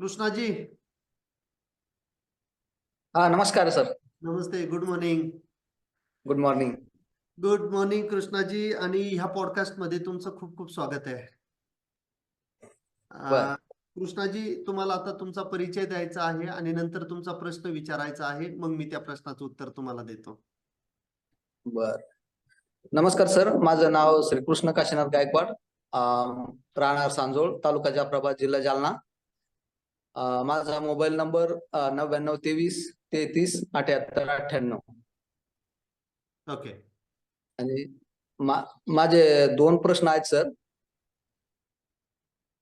कृष्णाजी. हा नमस्कार सर. नमस्ते good morning good morning good morning Krishnaji आणि ह्या पॉडकास्टमध्ये तुमचं खूप खूप स्वागत आहे. कृष्णाजी तुम्हाला आता तुमचा परिचय द्यायचा आहे आणि नंतर तुमचा प्रश्न विचारायचा आहे मग मी त्या प्रश्नाचं उत्तर तुम्हाला देतो. बर. नमस्कार सर माझं नाव श्रीकृष्ण काशीनाथ गायकवाड राहणार सांजोळ तालुका जाफराबाद जिल्हा जालना. माझा मोबाईल नंबर नव्याण्णव तेवीस तेहतीस अठ्याहत्तर अठ्ठ्याण्णव. ओके. आणि माझे दोन प्रश्न आहेत सर.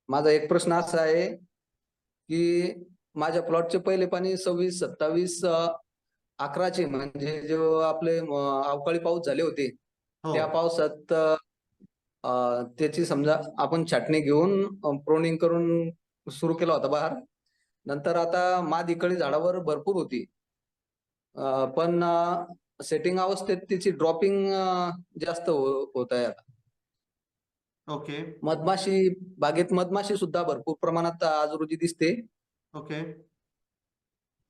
माझा एक प्रश्न असा आहे की माझ्या प्लॉटचे पहिले पाणी सव्वीस सत्तावीस अकराचे म्हणजे जो आपले अवकाळी पाऊस झाले होते हो. त्या पावसात त्याची समजा आपण छाटणी घेऊन प्रोनिंग करून सुरू केला होता बहार. नंतर आता माद इकळी झाडावर भरपूर होती. पण सेटिंग अवस्थेत त्याची ड्रॉपिंग जास्त हो- होत आहे आता. ओके. मधमाशी बागेत मधमाशी सुद्धा भरपूर प्रमाणात आज रोजी दिसते. ओके.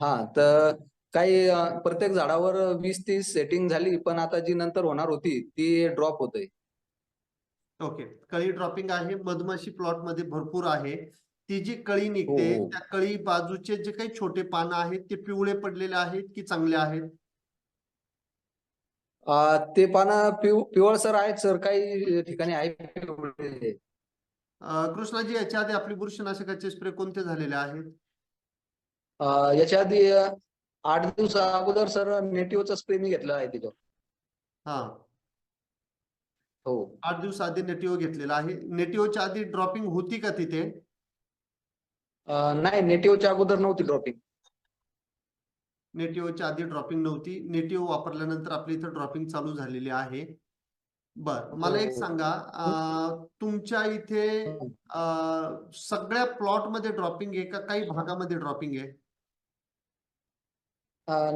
हा तर काही प्रत्येक झाडावर वीस तीस सेटिंग झाली पण आता जी नंतर होणार होती ती ड्रॉप होते ओके. कळी ड्रॉपिंग आहे मधमाशी प्लॉटमध्ये भरपूर आहे. ती जी कळी निघते हो. त्या कळी बाजूचे जे काही छोटे पानं आहेत ते पिवळे पडलेले आहेत की चांगले आहेत? ते पानं पिव पिवळसर आहेत सर. काही ठिकाणी आहे पिवळे. अं, कृष्णाजी याच्या आधी आपली बुरशीनाशकाचे स्प्रे कोणते झालेले आहेत? याच्या आधी अं, आठ दिवसा अगोदर सर नेटिव्हचा स्प्रे मी घेतला आहे तिथं. हा. हो. आठ दिवस आधी नेटिव्ह घेतलेला आहे. नेटिव्हच्या आधी ड्रॉपिंग होती का तिथे? नाही नेटिव्हच्या अगोदर नव्हती ड्रॉपिंग नेटिव्हच्या आधी ड्रॉपिंग नव्हती. नेटिव्ह वापरल्यानंतर आपल्या इथं ड्रॉपिंग चालू झालेली आहे. बर मला एक हो. सांगा तुमच्या इथे सगळ्या प्लॉटमध्ये ड्रॉपिंग आहे का काही भागामध्ये ड्रॉपिंग आहे?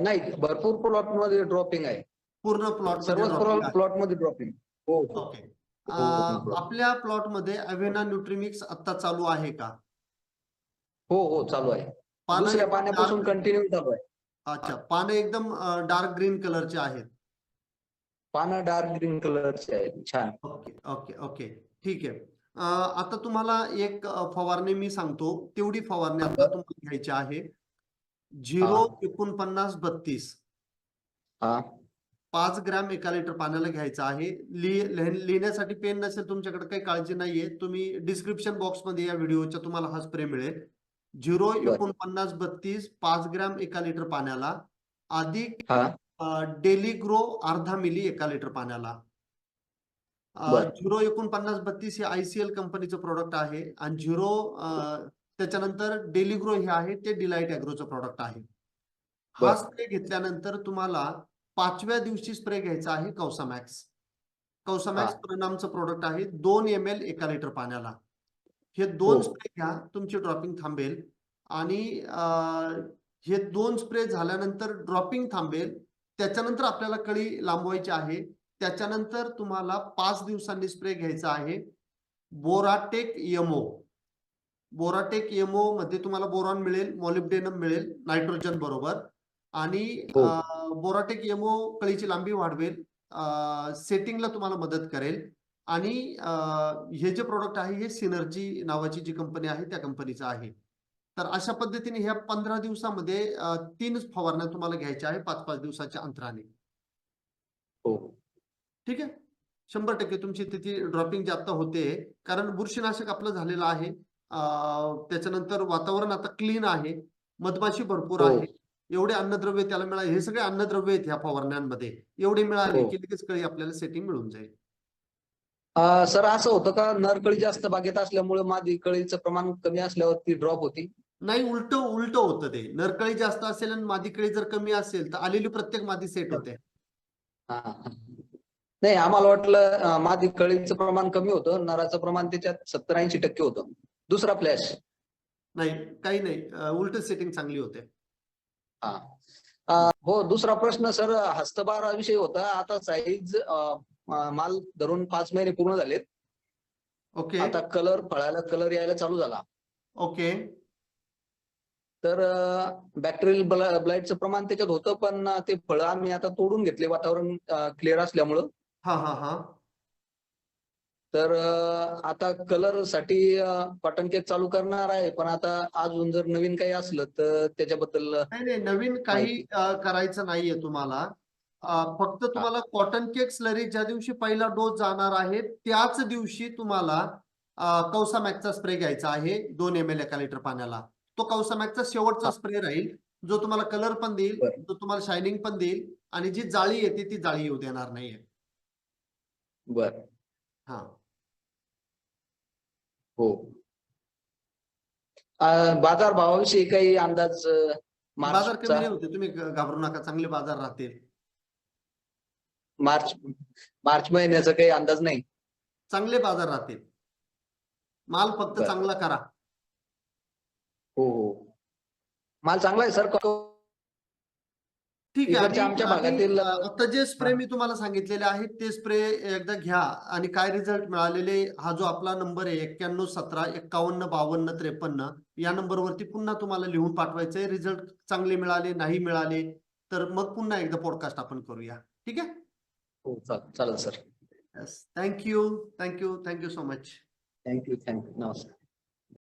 नाही भरपूर प्लॉटमध्ये ड्रॉपिंग आहे. पूर्ण प्लॉट आहे. प्लॉटमध्ये ड्रॉपिंग ओके. हो, हो. आपल्या प्लॉटमध्ये अव्हेना न्यूट्रिमिक्स आता चालू आहे का? हो हो चालू आहे. पानं दुसऱ्या पाण्यापासून कंटिन्यू चालू आहे. अच्छा पानं एकदम डार्क ग्रीन कलरचे आहेत. पानं डार्क ग्रीन कलरचे आहेत. छान. Okay okay okay. ठीक आहे. आता तुम्हाला एक फवारणी मी सांगतो. तेवढी फवारणी आता तुम्हाला घ्यायची आहे. झिरो एकोणपन्नास बत्तीस. पाच ग्रॅम एका लिटर पाण्याला घ्यायचं आहे. लिह लिह- लिहिण्यासाठी पेन नसेल तुमच्याकडे काही काळजी नाहीये. तुम्ही डिस्क्रिप्शन बॉक्समध्ये या व्हिडिओच्या तुम्हाला हा स्प्रे मिळेल. झिरो. एकोणपन्नास बत्तीस पाच ग्रॅम एका लिटर पाण्याला अधिक डेली ग्रो अर्धा मिली एका लिटर पाण्याला. झिरो एकोणपन्नास बत्तीस हे आयसीएल कंपनीचं प्रोडक्ट आहे आणि झिरो त्याच्यानंतर डेली ग्रो हे आहे ते डिलाइट अॅग्रोचं प्रोडक्ट आहे हा. स्प्रे घेतल्यानंतर तुम्हाला पाचव्या दिवशी स्प्रे घ्यायचा आहे कौसामॅक्स कौसामॅक्स. परिणामचं प्रोडक्ट आहे दोन एम एल एका लिटर पाण्याला हे दोन हो. स्प्रे घ्या तुमची ड्रॉपिंग थांबेल. आणि हे दोन स्प्रे झाल्यानंतर ड्रॉपिंग थांबेल. त्याच्यानंतर आपल्याला कळी लांबवायची आहे. त्याच्यानंतर तुम्हाला पाच दिवसांनी स्प्रे घ्यायचा आहे. बोराटेक यमो. बोराटेक यमो मध्ये तुम्हाला बोरॉन मिळेल मॉलिब्डेनम मिळेल नायट्रोजन बरोबर. आणि हो. बोराटेक यमो कळीची लांबी वाढवेल सेटिंगला तुम्हाला मदत करेल. आणि हे जे प्रोडक्ट आहे हे सिनर्जी नावाची जी कंपनी आहे त्या कंपनीचं आहे. तर अशा पद्धतीने ह्या पंधरा दिवसामध्ये तीन फवारण्या तुम्हाला घ्यायच्या आहे पाच पाच दिवसाच्या अंतराने. हो. ठीक आहे? शंभर टक्के तुमची तिथे ड्रॉपिंग जास्त होते. कारण बुरशीनाशक आपलं झालेलं आहे. त्याच्यानंतर वातावरण आता क्लीन आहे. मधमाशी भरपूर हो. आहे. एवढे अन्नद्रव्य त्याला मिळाले. हे सगळे अन्नद्रव्य आहेत ह्या फवारण्यांमध्ये. एवढे मिळाले हो. की लगेच कळी आपल्याला सेटिंग मिळून जाईल. सर असं होतं का? नरकळी जास्त बागेत असल्यामुळे मादी कळीचं प्रमाण कमी असल्यावर ती ड्रॉप होती? नाही उलट उलट होतं ते. नरकळी जास्त असेल आणि मादी कळी जर कमी असेल तर आलेली प्रत्येक मादी सेट होते. नाही आम्हाला वाटलं मादी कळीचं प्रमाण कमी होतं. नराचं प्रमाण त्याच्यात सत्तर ऐंशी टक्के होतं. दुसरा फ्लॅश नाही काही नाही. उलट सेटिंग चांगली होते. हा. हो दुसरा प्रश्न सर हस्तबारा विषयी होता. आता साईज माल धरून पाच महिने पूर्ण झालेत. ओके. आता कलर फळाला कलर यायला चालू झाला. ओके. तर बॅक्टेरियल ब्लाईटचं प्रमाण त्याच्यात होतं पण ते फळं आम्ही आता तोडून घेतले वातावरण क्लिअर असल्यामुळं. हा हा हा. तर आता कलरसाठी कॉटन केक चालू करणार आहे पण आता अजून जर नवीन काही असलं तर त्याच्याबद्दल नाही नाही नवीन काही करायचं नाहीये तुम्हाला. फक्त तुम्हाला कॉटन केक स्लरी ज्या दिवशी पहिला डोस जाणार आहे त्याच दिवशी तुम्हाला कौसामॅकचा स्प्रे घ्यायचा आहे दोन एम एल एका लिटर पाण्याला. तो कौसामॅकचा शेवटचा. स्प्रे राहील जो तुम्हाला कलर पण देईल. जो तुम्हाला शायनिंग पण देईल आणि जी जाळी येते ती जाळी येऊ देणार नाहीये. बर. हा. हो. बाजार भावाविषयी काही अंदाज बाजार कमी होते तुम्ही घाबरू नका चांगले बाजार राहतील. मार्च मार्च महिन्याचा काही अंदाज नाही. चांगले बाजार राहतील. माल फक्त बरं. चांगला करा. हो हो. माल चांगला आहे सर. ठीक आहे. इकडच्या आमच्या आणि, भागातील- अ, आता जे स्प्रे. मी तुम्हाला सांगितलेले आहेत ते स्प्रे एकदा घ्या आणि काय रिझल्ट मिळालेले हा जो आपला नंबर आहे एक्क्याण्णव सतरा एक्कावन्न बावन्न त्रेपन्न या नंबरवरती पुन्हा तुम्हाला लिहून पाठवायचंय. रिझल्ट चांगले मिळाले नाही मिळाले तर मग पुन्हा एकदा पॉडकास्ट आपण करूया. ठीक आहे? हो चालेल चालेल sir. Thank you thank you thank you so much thank you thank you नमस्कार.